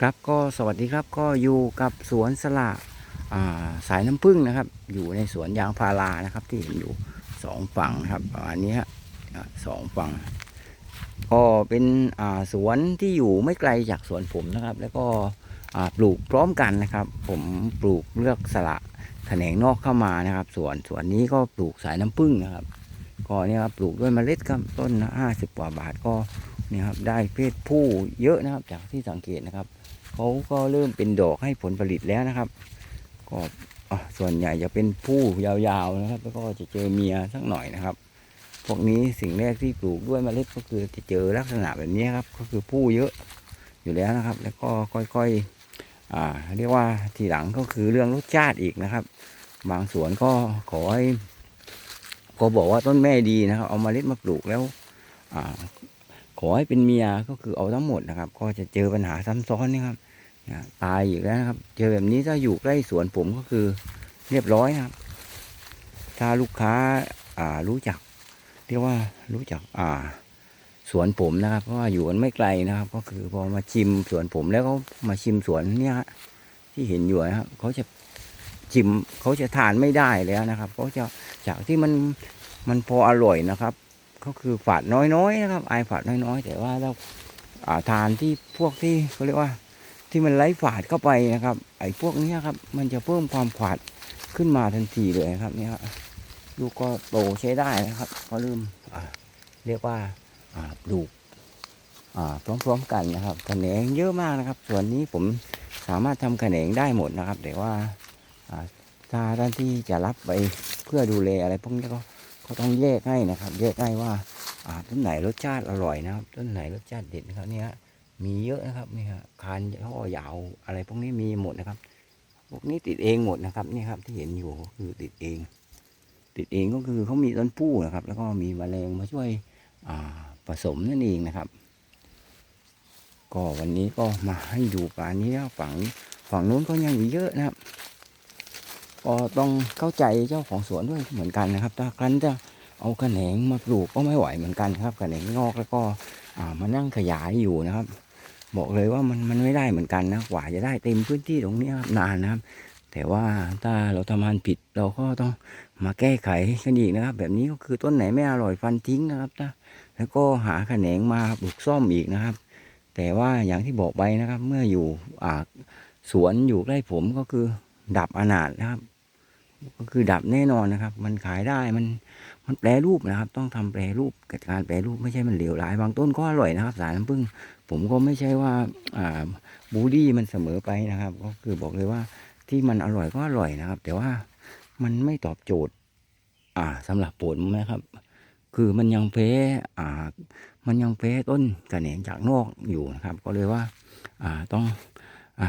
ครับก็สวัสดีครับก็อยู่กับสวนสละาสายน้ำผึ้งนะครับ อยู่ในสวนยางพารานะครับ ที่เห็นอยู่สองฝั่งนะครับประมาณนี้ฮะสองฝั่ง ก็เป็นสวนที่อยู่ไม่ไกลจากสวนผมนะครับ แล้วก็ปลูกพร้อมกันนะครับ ผมปลูกเลือกสละแขนงนอกเข้ามานะครับ สวนสวนนี้ก็ปลูกสายน้ำผึ้งนะครับ ก็เนี่ยครับปลูกด้วยเมล็ดครับต้นห้าสิบกว่าบาทก็เนี่ยครับได้เพศผู้เยอะนะครับ จากที่สังเกตนะครับเขาก็เริ่มเป็นดอกให้ผลผลิตแล้วนะครับ ก็ส่วนใหญ่จะเป็นผู้ยาวๆนะครับ แล้วก็จะเจอเมียสักหน่อยนะครับ พวกนี้สิ่งแรกที่ปลูกด้วยเมล็ดก็คือจะเจอลักษณะแบบนี้ครับ ก็คือผู้เยอะอยู่แล้วนะครับ แล้วก็ค่อยๆอ่าเรียกว่าทีหลังก็คือเรื่องรสชาติอีกนะครับ บางสวนก็ขอให้ ก็บอกว่าต้นแม่ดีนะครับ เอาเมล็ดมาปลูกแล้วอ่าขอให้เป็นเมียก็คือเอาทั้งหมดนะครับ ก็จะเจอปัญหาซ้ำซ้อนนี่ครับตายอีกแล้วนะครับ เจอแบบนี้ถ้าอยู่ใกล้สวนผมก็คือเรียบร้อยนะครับ ถ้าลูกค้าอ่ารู้จัก เรียกว่ารู้จักอ่าสวนผมนะครับ เพราะว่าอยู่กันไม่ไกลนะครับ ก็คือพอมาชิมสวนผมแล้วเขามาชิมสวนเนี่ยที่เห็นอยู่นะครับเขาจะ ชิมเขาจะทานไม่ได้แล้วนะครับเขาจะจากที่มันมันพออร่อยนะครับ ก็คือฝาดน้อยๆนะครับไอฝาดน้อยๆ แต่ว่าเราอ่าทานที่พวกที่เขาเรียกว่า ที่มันไร้ฝาดเข้าไปนะครับ ไอพวกนี้ครับ มันจะเพิ่มความฝาดขึ้นมาทันทีเลยครับเนี่ยลูกก็โตใช้ได้นะครับก็เริ่มเรียกว่าปลูกพร้อมๆกันนะครับแขนงเยอะมากนะครับ ส่วนนี้ผมสามารถทำแขนงได้หมดนะครับ แต่ว่า ถ้าท่านที่จะรับไปเพื่อดูแลอะไรพวกนี้ก็ก็ต้องแยกให้นะครับ แยกให้ว่าต้นไหนรสชาติอร่อยนะครับ ต้นไหนรสชาติเด็ดนะครับเนี่ยมีเยอะนะครับนี่ครับคานท่อยาวอะไรพวกนี้มีหมดนะครับ พวกนี้ติดเองหมดนะครับนี่ครับที่เห็นอยู่คือติดเอง ติดเองก็คือเขามีต้นผู้นะครับ แล้วก็มีแมลงมาช่วยอ่าผสมนั่นเองนะครับ ก็วันนี้ก็มาให้ดูปลานี้แล้วฝั่งฝั่งนู้นก็ยังอีเยอะนะครับ ก็ต้องเข้าใจเจ้าของสวนด้วยเหมือนกันนะครับ ถ้าครั้นจะเอาแขนงมาปลูกก็ไม่ไหวเหมือนกันครับแขนงงอกแล้วก็มานั่งขยายอยู่นะครับ บอกเลยว่ามันมันไม่ได้เหมือนกันนะกว่าจะได้เต็มพื้นที่ตรงนี้ครับนานนะครับ แต่ว่าถ้าเราทำงานผิดเราก็ต้องมาแก้ไขกันอีกนะครับ แบบนี้ก็คือต้นไหนไม่อร่อยฟันทิ้งนะครับถ้าแล้วก็หาแขนงมาปลูกซ่อมอีกนะครับ แต่ว่าอย่างที่บอกไปนะครับ เมื่ออยู่สวนอยู่ใกล้ผมก็คือดับอนาถนะครับ ก็คือดับแน่นอนนะครับ มันขายได้มันมันแปรรูปนะครับ ต้องทำแปรรูปกับการแปรรูปไม่ใช่มันเหลวร้ายบางต้นก็อร่อยนะครับ สายน้ำผึ้งผมก็ไม่ใช่ว่าอ่าบูลลี่มันเสมอไปนะครับ ก็คือบอกเลยว่าที่มันอร่อยก็อร่อยนะครับ แต่ว่ามันไม่ตอบโจทย์ อ่าสำหรับผมนะครับ คือมันยังแพ้อ่า มันยังแพ้ต้นกระแหนงจากนอกอยู่นะครับ ก็เลยว่า อ่าต้องอ่า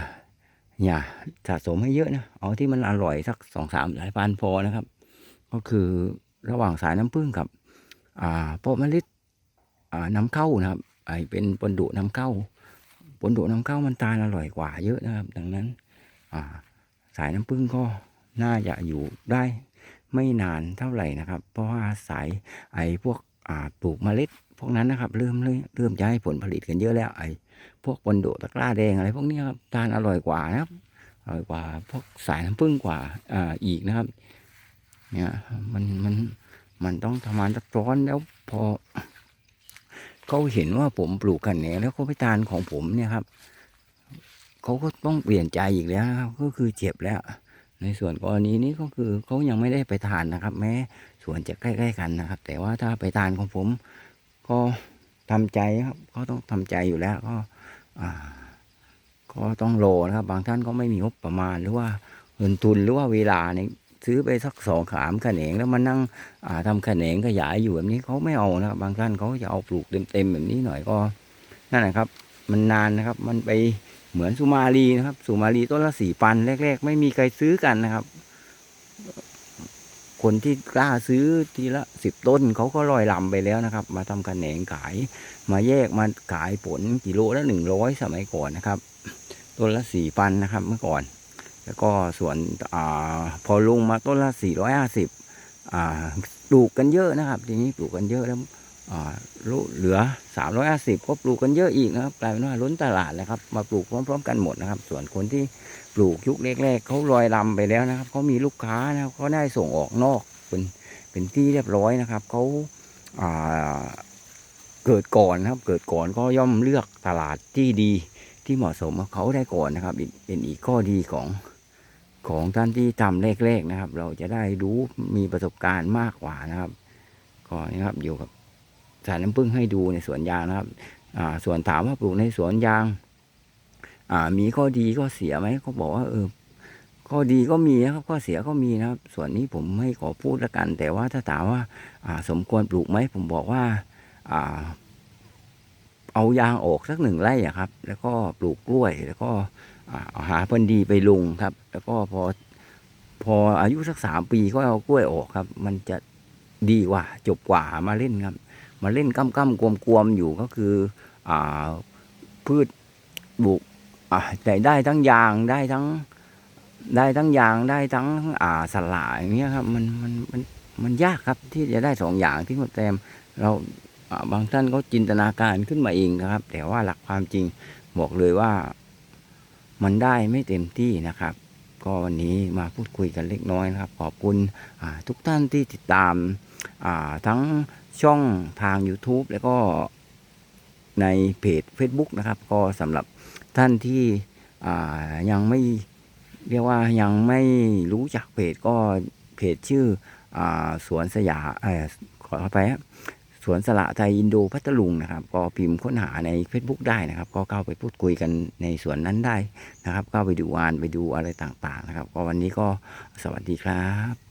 อย่าสะสมให้เยอะนะ เอาที่มันอร่อยสักสองสามสายพันธุ์พอนะครับ ก็คือระหว่างสายน้ำผึ้งกับ อ่าเพาะเมล็ดอ่านำเข้านะครับ ไอเป็นปนดุน้ำเข้าปนดุน้ำเข้ามันตาลอร่อยกว่าเยอะนะครับ ดังนั้น อ่า สายน้ำผึ้งก็น่าจะอยู่ได้ไม่นานเท่าไหร่นะครับ เพราะว่าสายไอพวกอ่าปลูกเมล็ด พวกนั้นนะครับเริ่มเริ่มเริ่มจะให้ผลผลิตกันเยอะแล้ว ไอ้พวกปนดุตะกร้าแดงอะไร พวกนี้ครับทานอร่อยกว่านะครับอร่อยกว่าพวกสายน้ำผึ้งกว่าอ่าอีกนะครับ เนี่ยมันมันมันต้องทำงานซับซ้อนแล้วพอเขาเห็นว่าผมปลูกกันแหนแล้วเขาไปทานของผมเนี่ยครับเขาก็ต้องเปลี่ยนใจอีกแล้วครับก็คือเจ็บแล้ว ในส่วนกรณีนี้ก็คือเขายังไม่ได้ไปทานนะครับ แม้ส่วนจะใกล้ ๆ กันนะครับ แต่ว่าถ้าไปทานของผม ก็ทำใจครับเขาต้องทำใจอยู่แล้วก็ก็ต้องรอนะครับ บางท่านก็ไม่มีงบประมาณหรือว่าเงินทุนหรือว่าเวลาเนี่ยซื้อไปสักสองขามแขนงแล้วมานั่งอ่าทำแขนงขยายอยู่แบบนี้เขาไม่เอานะครับบางท่านเขาจะเอาปลูกเต็มๆแบบนี้หน่อยก็นั่นนะครับ มันนานนะครับ มันไปเหมือนสุมาลีนะครับสุมาลีต้นละสี่ปันแรก ๆ ไม่มีใครซื้อกันนะครับ คนที่กล้าซื้อทีละสิบต้นเขาก็ลอยลำไปแล้วนะครับ มาทำแขนงขาย มาแยกมาขายผลกิโลละหนึ่งร้อยสมัยก่อนนะครับ ต้นละสี่พันนะครับเมื่อก่อน แล้วก็ส่วนอพอลงมาต้นละสี่ร้อยห้าสิบปลูกกันเยอะนะครับ ทีนี้ปลูกกันเยอะแล้ว อ่าลุเหลือ 350ก็ปลูกกันเยอะอีกนะครับกลายเป็นว่าล้นตลาดเลยครับ มาปลูกพร้อม ๆ กันหมดนะครับ ส่วนคนที่ปลูกยุคแรกๆเขาลอยลำไปแล้วนะครับเขามีลูกค้านะครับเขาได้ส่งออกนอกเป็นเป็นที่เรียบร้อยนะครับเขาเกิดก่อนนะครับ เกิดก่อนก็ย่อมเลือกตลาดที่ดีที่เหมาะสมเขาได้ก่อนนะครับเป็นอีกข้อดีของของท่านที่ทำแรกๆนะครับ เราจะได้รู้มีประสบการณ์มากกว่านะครับก็นะครับอยู่กับ สายน้ำผึ้งให้ดูในสวนยางนะครับอ่าส่วนถามว่าปลูกในสวนยางอ่ามีข้อดีข้อเสียไหมเขาบอกว่าเออข้อดีก็มีนะครับข้อเสียก็มีนะครับ ส่วนนี้ผมไม่ขอพูดละกัน แต่ว่าถ้าถามว่าอ่าสมควรปลูกไหมผมบอกว่าอ่าเอายางออกสักหนึ่งไร่อะครับ แล้วก็ปลูกกล้วยแล้วก็าหาพันธุ์ดีไปลงครับ แล้วก็พอพออายุสักสามปีก็เอากล้วยออกครับ มันจะดีกว่าจบกว่ามาเล่นครับ มาเล่นก้ำก้ำกวมกวมอยู่ก็คืออ่าพืชบุกอ่าแต่ได้ทั้งยางได้ทั้งได้ทั้งยางได้ทั้งอ่าสลายอย่างเงี้ยครับมันมันมันมันยากครับที่จะได้สองอย่างที่คุณแตมเราบางท่านก็จินตนาการขึ้นมาเองนะครับ แต่ว่าหลักความจริงบอกเลยว่ามันได้ไม่เต็มที่นะครับ ก็วันนี้มาพูดคุยกันเล็กน้อยนะครับ ขอบคุณทุกท่านที่ติดตามาทั้ง ช่องทาง YouTube แล้วก็ในเพจ Facebook นะครับ ก็สำหรับท่านที่ยังไม่เรียกว่ายังไม่รู้จักเพจก็เพจชื่ออสวนสยามเอ่อขอไปสวนสละไทยอินโดพัทลุงนะครับ ก็พิมพ์ค้นหาใน Facebook ได้นะครับ ก็เข้าไปพูดคุยกันในสวนนั้นได้นะครับ เข้าไปดูงานไปดูอะไรต่างๆนะครับ ก็วันนี้ก็สวัสดีครับ